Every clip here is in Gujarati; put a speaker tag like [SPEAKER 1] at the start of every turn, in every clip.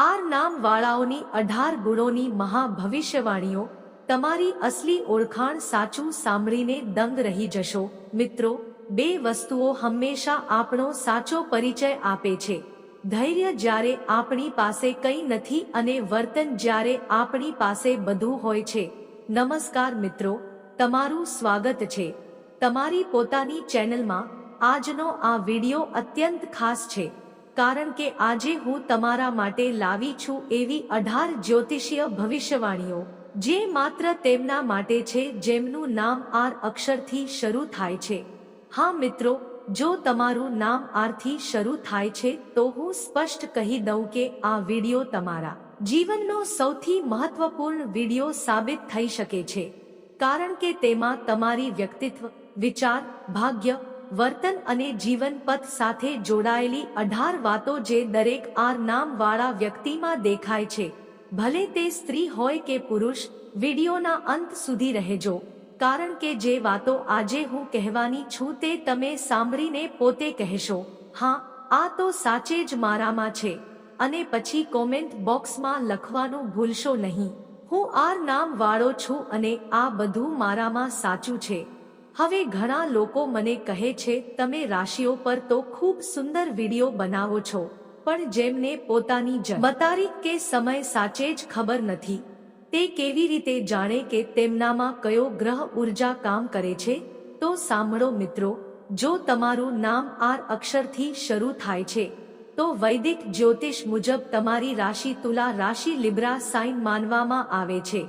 [SPEAKER 1] આર નામ વાળાઓની અઢાર ગુણોની મહાભવિષ્યવાણીઓ તમારી અસલી ઓળખાણ સાચું સાંભળીને દંગ રહી જશો. મિત્રો, બે વસ્તુઓ હંમેશા આપણો સાચો પરિચય આપે છે. ધૈર્ય જ્યારે આપણી પાસે કંઈ નથી અને વર્તન જ્યારે આપણી પાસે બધું હોય છે. નમસ્કાર મિત્રો, તમારું સ્વાગત છે. તમારી પોતાની ચેનલમાં આજનો આ વિડિયો અત્યંત ખાસ છે. કારણ કે આજે હું તમારા માટે લાવી છું એવી અઢાર જ્યોતિષીય ભવિષ્યવાણીઓ, જે માત્ર તેમના માટે છે, જેમનું નામ આર અક્ષરથી શરૂ થાય છે. હા મિત્રો, જો તમારું નામ આરથી શરૂ થાય છે, તો હું સ્પષ્ટ કહી દઉં કે આ વિડિયો તમારા જીવનનો સૌથી મહત્વપૂર્ણ વિડિયો સાબિત થઈ શકે છે. કારણ કે તેમાં તમારી વ્યક્તિત્વ, વિચાર, ભાગ્ય વર્તન અને જીવન પથ સાથે જોડાયેલી અઢાર વાતો જે દરેક આર નામવાળા વ્યક્તિમાં દેખાય છે. ભલે તે સ્ત્રી હોય કે પુરુષ, વિડીયોના અંત સુધી રહેજો. કારણ કે જે વાતો આજે હું કહેવાની છું તે તમે સાંભળીને પોતે કહેશો, હા, આ તો સાચે જ મારામાં છે. અને પછી કોમેન્ટ બોક્સમાં લખવાનું ભૂલશો નહીં. હું આર નામ વાળો છું અને આ બધું મારામાં સાચું છે. હવે ઘણા લોકો મને કહે છે, તમે રાશિઓ પર તો ખૂબ સુંદર વીડિયો બનાવો છો, પણ જેમને પોતાની જન્મ તારીખ કે સમય સાચે જ ખબર નથી. તે કેવી રીતે જાણે કે તેમનામાં કયો ગ્રહ ઊર્જા કામ કરે છે? તો સાંભળો મિત્રો, જો તમારું નામ આર અક્ષરથી શરૂ થાય છે, તો વૈદિક જ્યોતિષ મુજબ તમારી રાશિ તુલા રાશિ લિબ્રા સાઇન માનવામાં આવે છે.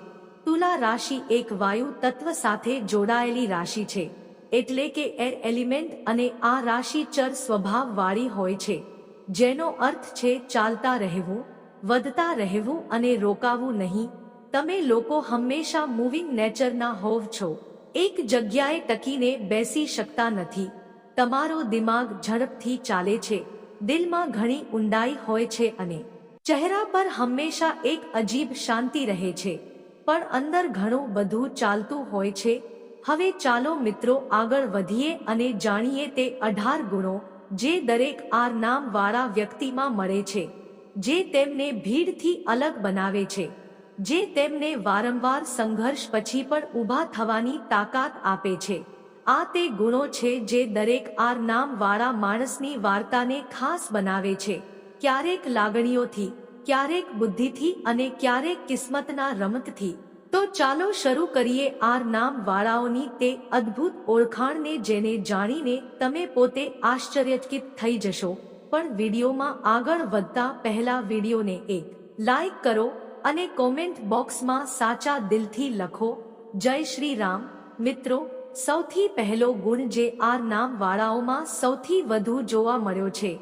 [SPEAKER 1] તુલા રાશિ એક વાયુ તત્વ સાથે જોડાયેલી રાશિ છે. એટલે કે એર એલિમેન્ટ અને આ રાશિ ચર સ્વભાવવાળી હોય છે. જેનો અર્થ છે ચાલતા રહેવું, વધતા રહેવું અને રોકાવું નહીં. તમે લોકો હંમેશા મૂવિંગ નેચરના હોવ છો. એક જગ્યાએ ટકીને બેસી શકતા નથી. તમારો દિમાગ ઝડપથી ચાલે છે. દિલમાં ઘણી ઊંડાઈ હોય છે અને ચહેરા પર હંમેશા એક અજીબ શાંતિ રહે છે. પણ અંદર ઘણું બધું ચાલતું હોય છે. હવે ચાલો મિત્રો આગળ વધીએ અને જાણીએ તે અઢાર ગુણો જે દરેક આર નામ વાળા વ્યક્તિમાં મળે છે, જે તેમને ભીડથી અલગ બનાવે છે, જે તેમને વારંવાર સંઘર્ષ પછી પણ ઊભા થવાની તાકાત આપે છે. આ તે ગુણો છે જે દરેક આર નામ વાળા માણસની વાર્તાને ખાસ બનાવે છે. ક્યારેક લાગણીઓથી ક્યારેક બુદ્ધિથી અને ક્યારેક કિસ્મતના રમતથી. તો ચાલો શરૂ કરીએ આર નામ વાળાઓની તે અદ્ભુત ઓળખાણને જેને જાણીને તમે પોતે આશ્ચર્યચકિત થઈ જશો. પણ વિડીયોમાં આગળ વધતા પહેલા વિડીયોને એક લાઈક કરો અને કોમેન્ટ બોક્સમાં સાચા દિલથી લખો. જય શ્રી રામ. મિત્રો, સૌથી પહેલો ગુણ જે આ નામ વાળાઓમાં સૌથી વધુ જોવા મળ્યો છે,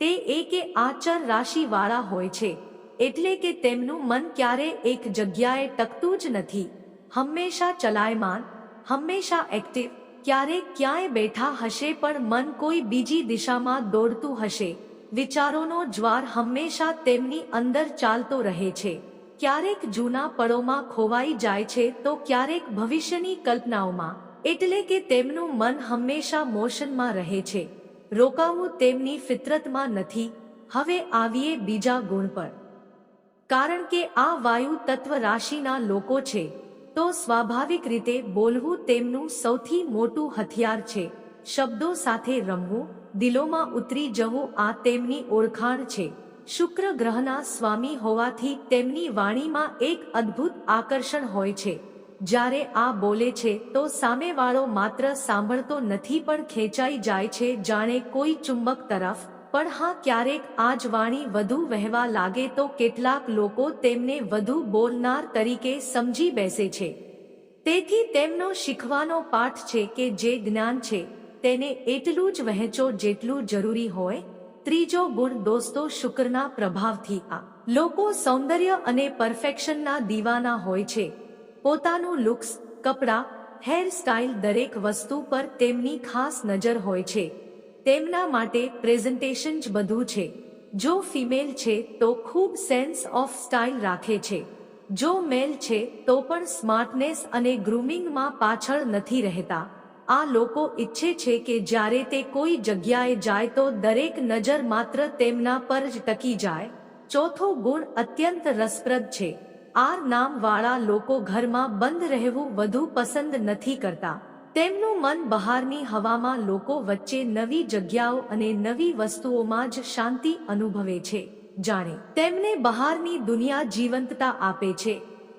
[SPEAKER 1] તે એ કે આચર રાશિ વાળા હોય છે. એટલે કે તેમનું મન ક્યારે એક જગ્યાએ ટકતું જ નથી. હંમેશા ચલાયમાન, હંમેશા એક્ટિવ ક્યારેક ક્યાંય બેઠા હશે પણ મન કોઈ બીજી દિશામાં દોડતું હશે. વિચારોનો જ્વાર હંમેશા તેમની અંદર ચાલતો રહે છે. ક્યારેક જૂના પળોમાં ખોવાઈ જાય છે તો ક્યારેક ભવિષ્યની કલ્પનાઓમાં. એટલે કે તેમનું મન હંમેશા મોશનમાં રહે છે. રોકાવું તેમની ફિતરતમાં નથી. હવે આવીએ બીજા ગુણ પર. કારણ કે આ વાયુ તત્વ રાશિના લોકો છે, તો સ્વાભાવિક રીતે બોલવું તેમનું સૌથી મોટું હથિયાર છે. શબ્દો સાથે રમવું, દિલોમાં ઉતરી જવું આ તેમની ઓળખાણ છે. શુક્ર ગ્રહના સ્વામી હોવાથી તેમની વાણીમાં એક અદ્ભુત આકર્ષણ હોય છે. જ્યારે આ બોલે છે, તો સામેવાળો માત્ર સાંભળતો નથી પણ ખેંચાઈ જાય છે, જાણે કોઈ ચુંબક તરફ પણ હા, ક્યારેક આ જ વાણી વધુ વહેવા લાગે તો કેટલાક લોકો તેમને વધુ બોલનાર તરીકે સમજી બેસે છે. તેથી તેમનો શીખવાનો પાઠ છે કે જે જ્ઞાન છે, તેને એટલું જ વહેંચો જેટલું જરૂરી હોય. ત્રીજો ગુણ, દોસ્તો, શુક્રના પ્રભાવથી આ. લોકો સૌંદર્ય અને પરફેક્શનના દીવાના હોય છે. પોતાનું લુક્સ, કપડાં હેર સ્ટાઇલ દરેક વસ્તુ પર તેમની ખાસ નજર હોય છે. તેમના માટે પ્રેઝન્ટેશન જ બધું છે. જો ફિમેલ છે, તો ખૂબ સેન્સ ઓફ સ્ટાઇલ રાખે છે. જો મેલ છે, તો પણ સ્માર્ટનેસ અને ગ્રુમિંગમાં પાછળ નથી રહેતા. આ લોકો ઈચ્છે છે કે જ્યારે તે કોઈ જગ્યાએ જાય તો દરેક નજર માત્ર તેમના પર જ ટકી જાય. ચોથો ગુણ અત્યંત રસપ્રદ છે. આર નામવાળા લોકો ઘરમાં બંધ રહેવું વધુ પસંદ નથી કરતા. તેમનું મન બહારની હવામાં લોકો વચ્ચે નવી જગ્યાઓ અને નવી વસ્તુઓમાં જ શાંતિ અનુભવે છે. જાણે તેમને બહારની દુનિયા જીવંતતા આપે છે.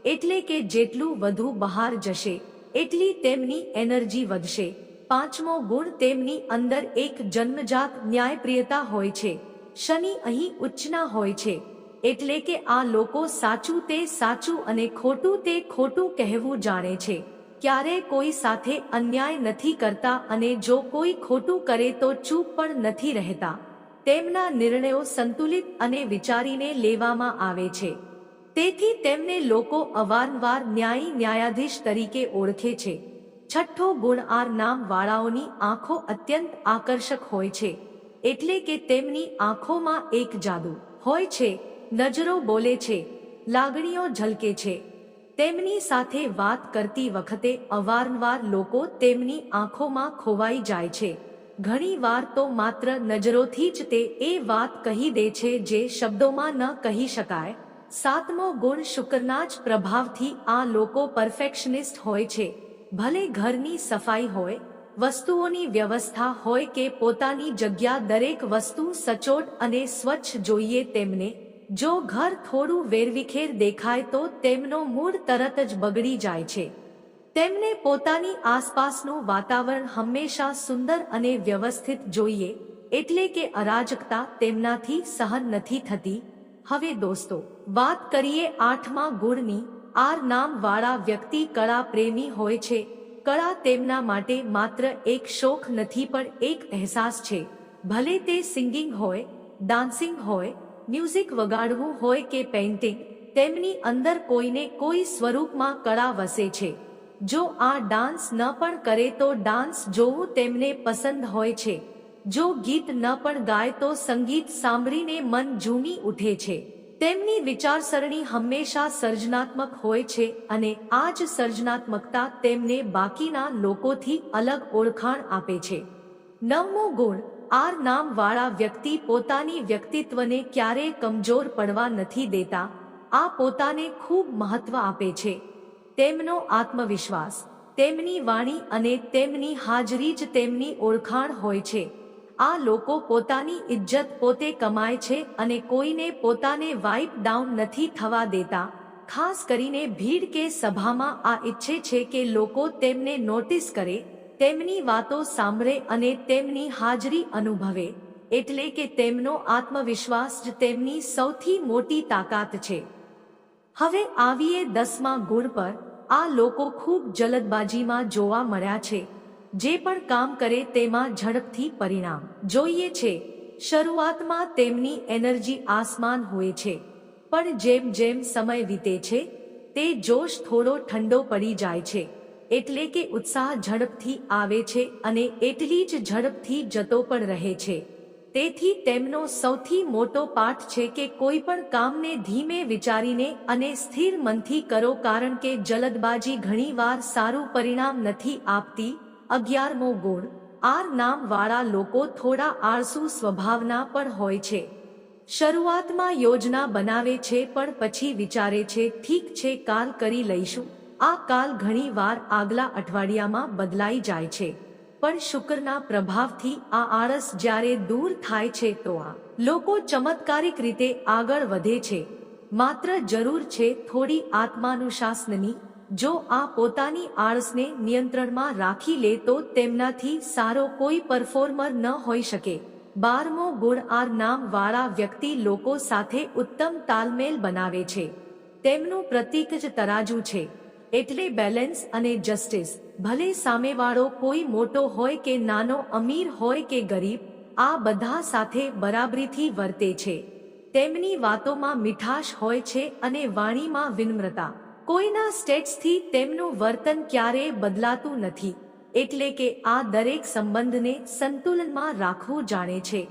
[SPEAKER 1] એટલે કે જેટલું વધુ બહાર જશે, એટલી તેમની એનર્જી વધશે. પાંચમો ગુણ તેમની અંદર એક જન્મજાત ન્યાયપ્રિયતા હોય છે. શનિ અહીં ઉચ્ચના હોય છે. એટલે કે આ લોકો સાચું તે સાચું અને ખોટું તે ખોટું કહેવું જાણે છે. ક્યારે કોઈ સાથે અન્યાય નથી કરતા અને જો કોઈ ખોટું કરે તો ચૂપ પણ નથી રહેતા. તેમના નિર્ણયો સંતુલિત અને વિચારીને લેવામાં આવે છે. તેથી તેમને લોકો અવારનવાર ન્યાયી ન્યાયાધીશ તરીકે ઓળખે છે. છઠ્ઠો ગુણ આર નામ વાળાઓની આંખો અત્યંત આકર્ષક હોય છે. એટલે કે તેમની આંખોમાં એક જાદુ હોય છે. નજરો બોલે છે. લાગણીઓ ઝલકે છે. તેમની સાથે વાત કરતી વખતે અવારનવાર લોકો તેમની આંખોમાં ખોવાઈ જાય છે. ઘણી વાર તો માત્ર નજરોથી જ તે એ વાત કહી દે છે જે શબ્દોમાં ન કહી શકાય. સાતમો ગુણ શુક્રના જ પ્રભાવથી આ લોકો પરફેક્શનિસ્ટ હોય છે. ભલે ઘરની સફાઈ હોય, વસ્તુઓની વ્યવસ્થા હોય કે પોતાની જગ્યા દરેક વસ્તુ સચોટ અને સ્વચ્છ જોઈએ તેમને જો ઘર થોડું વેરવિખેર દેખાય તો તેમનો મૂડ તરત જ બગડી જાય છે. તેમને પોતાની આસપાસનું વાતાવરણ હંમેશા સુંદર અને વ્યવસ્થિત જોઈએ, એટલે કે અરાજકતા તેમનાથી સહન નથી થતી. હવે દોસ્તો, વાત કરીએ આઠમા ગુણની. આર નામ વાળા વ્યક્તિ કળા પ્રેમી હોય છે. કળા તેમના માટે માત્ર એક શોખ નથી પણ એક અહેસાસ છે. ભલે તે સિંગિંગ હોય, ડાન્સિંગ હોય મ્યુઝિક વગાડવું હોય કે પેઇન્ટિંગ, તેમની અંદર કોઈને કોઈ સ્વરૂપમાં કળા વસે છે. જો આ ડાન્સ ન પણ કરે તો ડાન્સ જોવું તેમને પસંદ હોય છે. જો ગીત ન પણ ગાય તો સંગીત સાંભળીને મન ઝૂમી ઉઠે છે. તેમની વિચારસરણી હંમેશા સર્જનાત્મક હોય છે અને આ જ સર્જનાત્મકતા તેમને બાકીના લોકોથી અલગ ઓળખાણ આપે છે. નવમો ગુણ આર નામ વાળા વ્યક્તિ પોતાની વ્યક્તિત્વને ક્યારેય કમજોર પડવા નથી દેતા. આ પોતાને ખૂબ મહત્વ આપે છે. તેમનો આત્મવિશ્વાસ, તેમની વાણી અને તેમની હાજરી જ તેમની ઓળખાણ હોય છે. આ લોકો પોતાની ઇજ્જત પોતે કમાય છે અને કોઈને પોતાને વાઇપ ડાઉન નથી થવા દેતા. ખાસ કરીને ભીડ કે સભામાં આ ઈચ્છે છે કે લોકો તેમને નોટિસ કરે તેમની વાતો સાંભળે અને તેમની હાજરી અનુભવે, એટલે કે તેમનો આત્મવિશ્વાસ જ તેમની સૌથી મોટી તાકાત છે. હવે આવીએ દસમા ગુણ પર, આ લોકો ખૂબ જલદબાજીમાં જોવા મળ્યા છે, જે પણ કામ કરે તેમાં ઝડપથી પરિણામ. જોઈએ છે, શરૂઆતમાં તેમની એનર્જી આસમાન હોય છે, પણ જેમ જેમ સમય વીતે છે, તે જોશ થોડો ઠંડો પડી જાય છે. એટલે કે ઉત્સાહ ઝડપથી આવે છે અને એટલી જ ઝડપથી જતો પણ રહે છે. તેથી તેમનો સૌથી મોટો પાઠ છે કે કોઈ પણ કામને ધીમે વિચારીને અને સ્થિર મનથી કરો કારણ કે જલદબાજી ઘણીવાર સારું પરિણામ નથી આપતી. અગિયારમો ગુણ, આર નામવાળા લોકો થોડા આળસુ સ્વભાવના પણ હોય છે. શરૂઆતમાં યોજના બનાવે છે પણ પછી વિચારે છે, ઠીક છે, કાલ કરી લઈશું. આ કાલ ઘણીવાર આગલા અઠવાડિયામાં બદલાઈ જાય છે. પણ શુક્રના પ્રભાવથી આ આળસ જ્યારે દૂર થાય છે તો આ લોકો ચમત્કારિક રીતે આગળ વધે છે. માત્ર જરૂર છે થોડી આત્માનુશાસનની. જો આ પોતાની આળસને નિયંત્રણમાં રાખી લે તો તેમનાથી સારો કોઈ પરફોર્મર ન હોઈ શકે. બારમો ગુણ આર નામ વાળા વ્યક્તિ લોકો સાથે ઉત્તમ તાલમેલ બનાવે છે. તેમનું પ્રતીક જ તરાજુ છે. એટલે બેલેન્સ અને જસ્ટિસ ભલે સામેવાળો કોઈ મોટો હોય કે નાનો, અમીર હોય કે ગરીબ, આ બધા સાથે બરાબરીથી વર્તે છે. તેમની વાતોમાં મીઠાશ હોય છે અને વાણીમાં વિનમ્રતા. કોઈના સ્ટેટ્સથી તેમનું વર્તન ક્યારેય બદલાતું નથી. એટલે કે આ દરેક સંબંધને સંતુલનમાં રાખવું જાણે છે.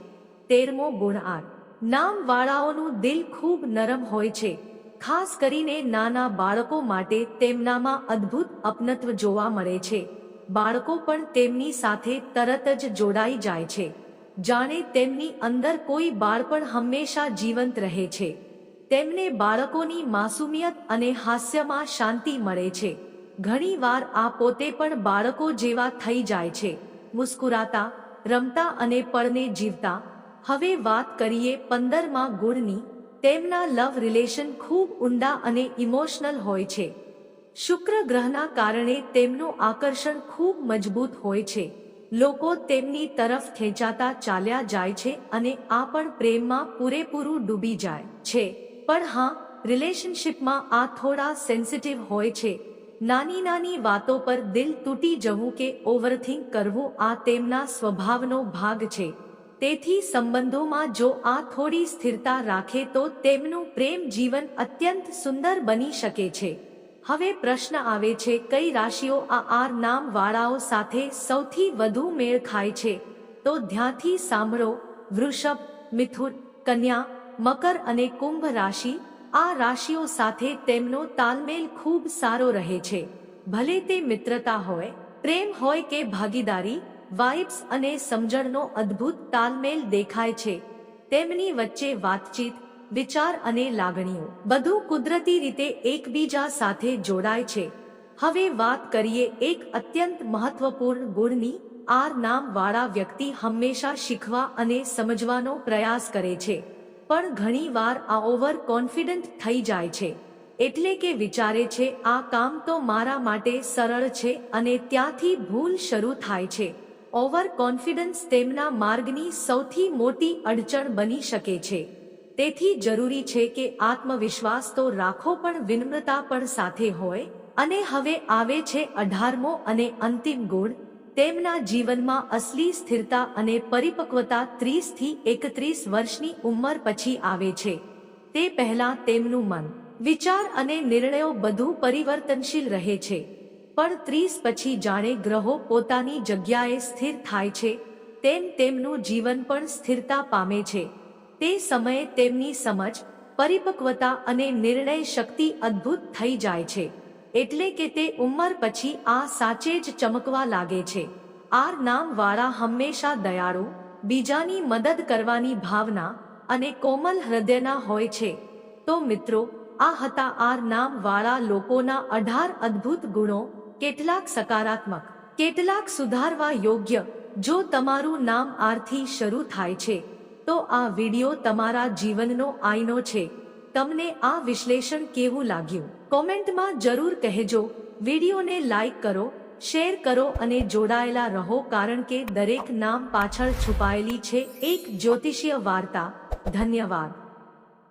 [SPEAKER 1] તેરમો ગુણ આઠ નામવાળાઓનું દિલ ખૂબ નરમ હોય છે. ખાસ કરીને નાના બાળકો માટે તેમનામાં અદ્ભુત અપનત્વ જોવા મળે છે. બાળકો પણ તેમની સાથે તરત જ જોડાઈ જાય છે. જાણે તેમની અંદર કોઈ બાળપણ હંમેશા જીવંત રહે છે. તેમને બાળકોની માસુમિયત અને હાસ્યમાં શાંતિ મળે છે. ઘણીવાર આ પોતે પણ બાળકો જેવા થઈ જાય છે. મુસ્કુરાતા, રમતા અને પળને જીવતા. હવે વાત કરીએ પંદરમાં ગુણની. તેમના લવ રિલેશન ખૂબ ઊંડા અને ઇમોશનલ હોય છે. શુક્ર ગ્રહના કારણે તેમનું આકર્ષણ ખૂબ મજબૂત હોય છે. લોકો તેમની તરફ ખેંચાતા ચાલ્યા જાય છે અને આ પણ પ્રેમમાં પૂરેપૂરું ડૂબી જાય છે. પણ હા, રિલેશનશિપમાં આ થોડા સેન્સિટિવ હોય છે. નાની નાની વાતો પર દિલ તૂટી જવું કે ઓવરથિંક કરવું આ તેમના સ્વભાવનો ભાગ છે. તેથી સંબંધોમાં જો આ થોડી સ્થિરતા રાખે તો તેમનું પ્રેમ જીવન અત્યંત સુંદર બની શકે છે. હવે પ્રશ્ન આવે છે, કઈ રાશિઓ આ આર નામ વાળાઓ સાથે સૌથી વધુ મેળ ખાય છે? તો ધ્યાથી સાંભળો, વૃષભ, મિથુન, કન્યા, મકર અને કુંભ રાશિ, આ રાશિઓ સાથે તેમનો તાલમેલ ખૂબ સારો રહે છે. ભલે તે મિત્રતા હોય, પ્રેમ હોય કે ભાગીદારી વાઇબ્સ અને સમજણનો અદ્ભુત તાલમેલ દેખાય છે. તેમની વચ્ચે વાતચીત, વિચાર અને લાગણીઓ બધું કુદરતી રીતે એકબીજા સાથે જોડાય છે. હવે વાત કરીએ એક અત્યંત મહત્વપૂર્ણ ગુણની, આર નામ વાળા વ્યક્તિ હંમેશા શીખવા અને સમજવાનો પ્રયાસ કરે છે. પણ ઘણીવાર આ ઓવર કોન્ફિડન્ટ થઈ જાય છે. એટલે કે વિચારે છે, આ કામ તો મારા માટે સરળ છે અને ત્યાંથી ભૂલ શરૂ થાય છે. ઓવર કોન્ફિડન્સ તેમના માર્ગની સૌથી મોટી અડચણ બની શકે છે. તેથી જરૂરી છે કે આત્મવિશ્વાસ તો રાખો પણ વિનમ્રતા પણ સાથે હોય, અને હવે આવે છે અઢારમો અને અંતિમ ગુણ તેમના જીવનમાં અસલી સ્થિરતા અને પરિપક્વતા ત્રીસથી એકત્રીસ વર્ષની ઉંમર પછી આવે છે. તે પહેલા તેમનું મન, વિચાર અને નિર્ણયો બધું પરિવર્તનશીલ રહે છે. પણ ત્રીસ પછી જાણે ગ્રહો પોતાની જગ્યાએ સ્થિર થાય છે, તેમ તેમનું જીવન પણ સ્થિરતા પામે છે. તે સમયે તેમની સમજ, પરિપક્વતા અને નિર્ણય શક્તિ અદ્ભુત થઈ જાય છે, એટલે કે તે ઉંમર પછી આ સાચે જ ચમકવા લાગે છે. આર નામ વાળા હંમેશા દયાળુ, બીજાની મદદ કરવાની ભાવના અને કોમલ હૃદયના હોય છે. તો મિત્રો, આ હતા આર નામ વાળા લોકોના અઢાર અદ્ભુત ગુણો કેટલાક સકારાત્મક, કેટલાક સુધારવા યોગ્ય, જો તમારું નામ આરથી શરૂ થાય છે, તો આ વિડિયો તમારા જીવનનો આઈનો છે. તમને આ વિશ્લેષણ કેવું લાગ્યું? કોમેન્ટમાં જરૂર કહેજો. વિડિયોને લાઈક કરો, શેર કરો અને જોડાયેલા રહો કારણ કે દરેક નામ પાછળ છુપાયેલી છે. એક જ્યોતિષીય વાર્તા. ધન્યવાદ.